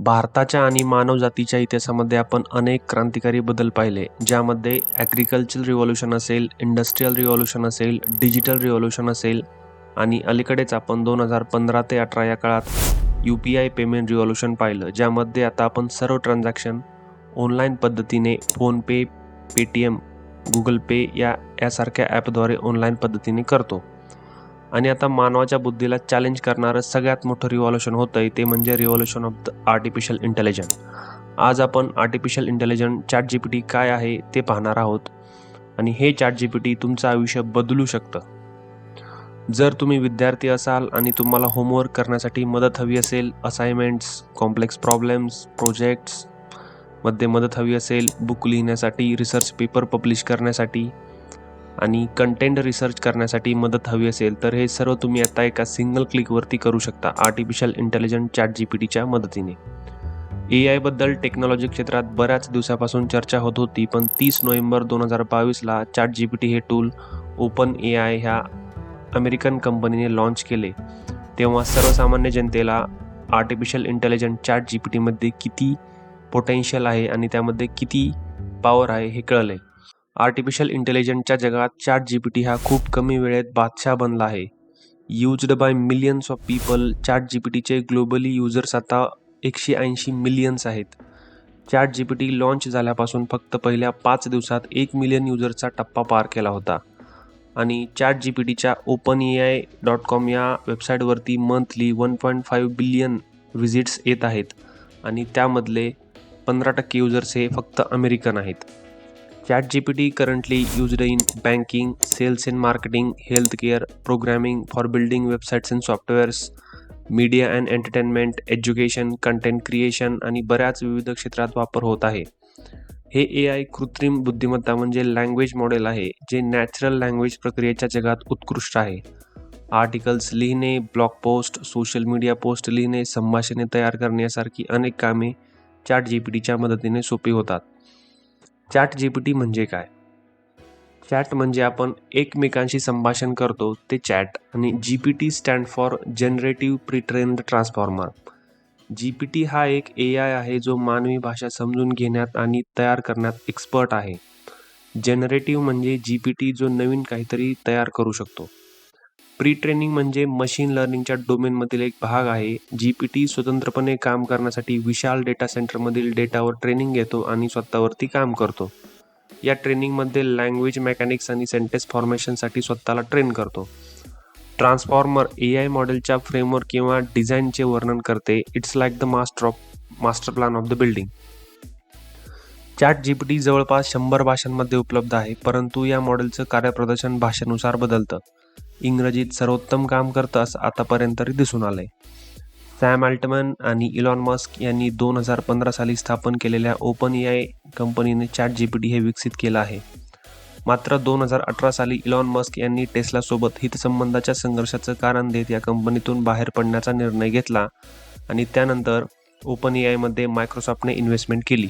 भारताच्या आणि मानवजातीच्या इतिहासामध्ये आपण अनेक क्रांतिकारी बदल पाहिले ज्यामध्ये ॲग्रिकल्चर रिव्हॉल्युशन असेल इंडस्ट्रीयल रिव्हॉल्युशन असेल डिजिटल रिव्हॉल्युशन असेल आणि अलीकडेच आपण दोन हजार पंधरा ते अठरा या काळात U P I payment revolution पाहिलं ज्यामध्ये आता आपण सर्व ट्रान्झॅक्शन ऑनलाईन पद्धतीने फोनपे पेटीएम गुगल पे या यासारख्या ॲपद्वारे ऑनलाईन पद्धतीने करतो. आणि आता मानवाच्या बुद्धीला चॅलेंज करणारं सगळ्यात मोठं रिव्हॉल्युशन होतं आहे ते म्हणजे revolution of the artificial intelligence आज आपण artificial intelligence chat G P T काय आहे ते पाहणार आहोत. आणि हे चॅट जी पी टी तुमचं आयुष्य बदलू शकतं. जर तुम्ही विद्यार्थी असाल आणि तुम्हाला होमवर्क करण्यासाठी मदत हवी असेल असाइनमेंट्स कॉम्प्लेक्स प्रॉब्लेम्स प्रोजेक्ट्समध्ये मदत हवी असेल बुक लिहिण्यासाठी रिसर्च पेपर पब्लिश करण्यासाठी आणि कंटेंट रिसर्च करण्यासाठी मदत हवी असेल तर हे सर्व तुम्ही आता एका सिंगल क्लिकवरती करू शकता artificial intelligent chat G P टीच्या मदतीने ए आयबद्दल टेक्नॉलॉजी क्षेत्रात बऱ्याच दिवसापासून चर्चा होत होती पण तीस नोव्हेंबर दोन हजार बावीसला चॅट जी पी टी हे टूल ओपन ए आय ह्या अमेरिकन कंपनीने लॉन्च केले. तेव्हा सर्वसामान्य जनतेला artificial intelligent chat G P टीमध्ये किती पोटेन्शियल आहे आणि त्यामध्ये किती पॉवर आहे हे कळले. आर्टिफिशियल इंटेलिजंटच्या जगात चॅट जी पी टी हा खूप कमी वेळेत बादशाह बनला आहे. Used by millions of people chat G P टीचे ग्लोबली युजर्स आता एकशे ऐंशी मिलियन्स आहेत. Chat G P T launch झाल्यापासून फक्त पहिल्या पाच दिवसात एक मिलियन युजरचा टप्पा पार केला होता. आणि चॅट जी पी टीच्या open A I dot com या वेबसाईटवरती monthly one point five billion visits येत आहेत. आणि त्यामधले पंधरा टक्के युजर्स हे फक्त अमेरिकन आहेत. Chat G P T currently used in banking sales and marketing health care programming for building websites and softwares media and entertainment education content creation आणि बऱ्याच विविध क्षेत्रात वापर होत आहे. हे ए आय कृत्रिम बुद्धिमत्ता म्हणजे लँग्वेज मॉडेल आहे जे नॅचरल लँग्वेज प्रक्रियेच्या जगात उत्कृष्ट आहे. आर्टिकल्स लिहिणे blog post social media post लिहिणे संभाषणे तयार करण्यासारखी अनेक कामे चॅट जी पी टीच्या मदतीने सोपी होतात. चॅट जी पी टी म्हणजे काय? चॅट म्हणजे आपण एकमेकांशी संभाषण करतो ते चॅट. आणि G P T stand for generative pretrained transformer G P T हा एक ए आय आहे जो मानवी भाषा समजून घेण्यात आणि तयार करण्यात एक्सपर्ट आहे. जनरेटिव्ह म्हणजे जी पी टी जो नवीन काहीतरी तयार करू शकतो. प्री ट्रेनिंग म्हणजे मशीन लर्निंगच्या डोमेनमधील एक भाग आहे. जी पी टी स्वतंत्रपणे काम करण्यासाठी विशाल डेटा सेंटरमधील डेटावर ट्रेनिंग घेतो आणि स्वतःवरती काम करतो. या ट्रेनिंगमध्ये लँग्वेज मेकॅनिक्स आणि सेंटेन्स फॉर्मेशनसाठी स्वतःला ट्रेन करतो. ट्रान्सफॉर्मर ए आय मॉडेलच्या फ्रेमवर्क किंवा डिझाईनचे वर्णन करते. It's like the master of master plan of the building chat G P T जवळपास शंभर भाषांमध्ये उपलब्ध आहे परंतु या मॉडेलचं कार्यप्रदर्शन भाषेनुसार बदलतं. इंग्रजीत सर्वोत्तम काम करतं असं आतापर्यंत तरी दिसून आलंय. सॅम अल्टमन आणि इलॉन मस्क यांनी दोन हजार पंधरा साली स्थापन केलेल्या ओपन ए आय कंपनीने चॅट जी पी टी हे विकसित केलं आहे. मात्र दोन हजार अठरा साली इलॉन मस्क यांनी टेस्लासोबत हितसंबंधाच्या संघर्षाचं कारण देत या कंपनीतून बाहेर पडण्याचा निर्णय घेतला आणि त्यानंतर ओपन ए आयमध्ये मायक्रोसॉफ्टने इन्व्हेस्टमेंट केली.